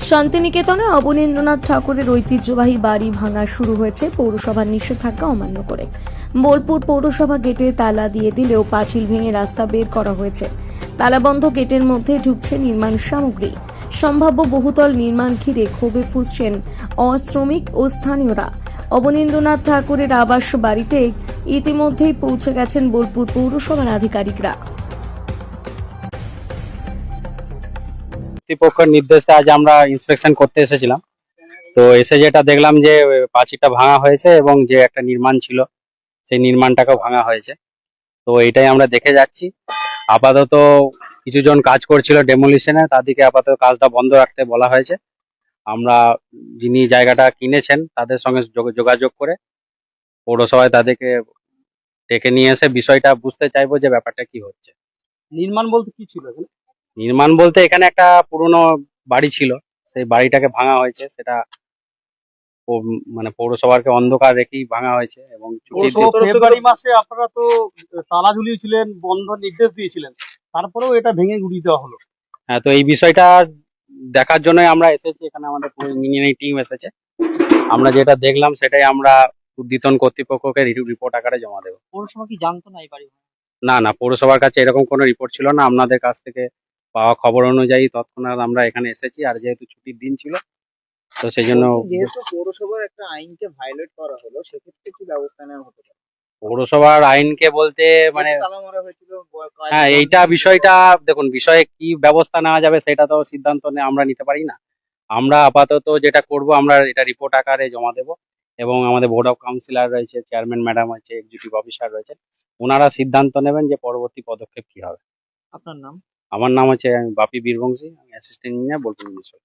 শান্তিনিকেতনে অবনীন্দ্রনাথ ঠাকুরের ঐতিহ্যবাহী বাড়ি ভাঙা শুরু হয়েছে পৌরসভার নিষেধাজ্ঞা অমান্য করে। বোলপুর পৌরসভা গেটে তালা দিয়ে দিলেও পাঁচিল ভেঙে রাস্তা বের করা হয়েছে। তালাবন্ধ গেটের মধ্যে ঢুকছে নির্মাণ সামগ্রী। সম্ভাব্য বহুতল নির্মাণ ঘিরে ক্ষোভে ফুসছেন অশ্রমিক ও স্থানীয়রা। অবনীন্দ্রনাথ ঠাকুরের আবাস বাড়িতে ইতিমধ্যেই পৌঁছে গেছেন বোলপুর পৌরসভার আধিকারিকরা। কর্তৃপক্ষের নির্দেশে আজ আমরা ইন্সপেকশন করতে এসেছিলাম। তো এসে যেটা দেখলাম যে পাঁচিটা ভাঙা হয়েছে এবং যে একটা নির্মাণ ছিল, সেই নির্মাণটাকেও ভাঙা হয়েছে। তো এটাই আমরা দেখে যাচ্ছি। আপাতত কিছুজন কাজ করছিল ডেমোলিশনে তাদেরকে আপাতত কাজটা বন্ধ রাখতে বলা হয়েছে। আমরা যিনি জায়গাটা কিনেছেন, তাদের সঙ্গে যোগ- যোগাযোগ করে পৌরসভায় তাদেরকে ডেকে নিয়ে এসে বিষয়টা বুঝতে চাইব যে ব্যাপারটা কি হচ্ছে। নির্মাণ বলতে কি ছিল নির্মাণ বলতে এখানে একটা পুরনো বাড়ি ছিল। সেই বাড়িটাকে ভাঙা হয়েছে। সেটা মানে পৌরসভাকে অন্ধকার রেখেই ভাঙা হয়েছে এবং ফেব্রুয়ারি মাসে আপনারা তো তালা ঝুলিয়েছিলেন বন্ধ নির্দেশ দিয়েছিলেন। তারপরেও এটা ভেঙে গুড়িয়ে দেওয়া হলো। হ্যাঁ তো এই বিষয়টা দেখার জন্যই আমরা এসেছি। এখানে আমাদের পুরো ইঞ্জিনিয়ারিং টিম এসেছে। আমরা যেটা দেখলাম সেটাই আমরা উদ্যতন কর্তৃপক্ষকে রিপোর্ট আকারে জমা দেবো। পৌরসভা কি জানতো না এই বাড়ি? না না পৌরসভার কাছে এরকম কোনো রিপোর্ট ছিল না। আপনাদের কাছ থেকে পাওয়া খবর অনুযায়ী তৎক্ষণাৎ আমরা এখানে এসেছি আর যেহেতু ছুটির দিন ছিল তো সেই জন্য যেহেতু পৌরসভার একটা আইনকে ভায়োলেট করা হলো সেক্ষেত্রে কি ব্যবস্থা নেওয়া হতে পারে? পৌরসভার আইনকে বলতে মানে হ্যাঁ এইটা বিষয়টা দেখুন বিষয়ে কি ব্যবস্থা নেওয়া যাবে সেটা তো সিদ্ধান্ত নে- আমরা নিতে পারি না। আমরা আপাতত যেটা করব আমরা এটা রিপোর্ট আকারে জমা দেব এবং আমাদের বোর্ড অফ কাউন্সিলর রয়েছে চেয়ারম্যান ম্যাডাম আছে এক্সিকিউটিভ অফিসার রয়েছে ওনারা সিদ্ধান্ত নেবেন যে পরবর্তী পদক্ষেপ কি হবে। আপনার নাম? আমার নাম হচ্ছে বাপি বীরবংশী আমি অ্যাসিস্ট্যান্ট ইঞ্জিনিয়ার বোলপুর মিউনিসিপাল